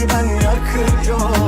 ben yakıyorum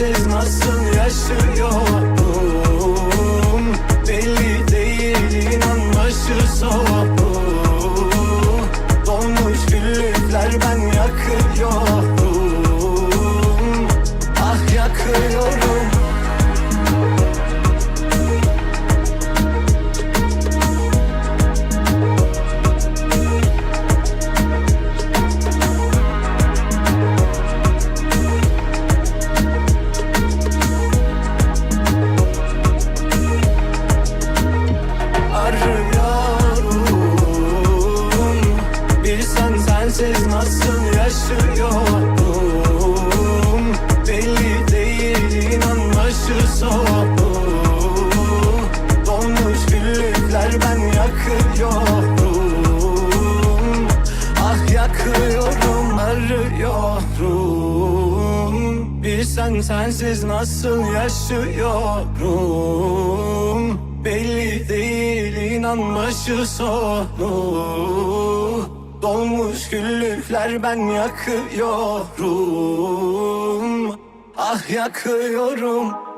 sensiz nasıl yaşıyorum Belli değil inan başı soğuk. Dolmuş güllükler ben yakıyorum Bilsen sensiz nasıl yaşıyorum? Belli değil inan başı sonu Dolmuş güllükler ben yakıyorum. Ah yakıyorum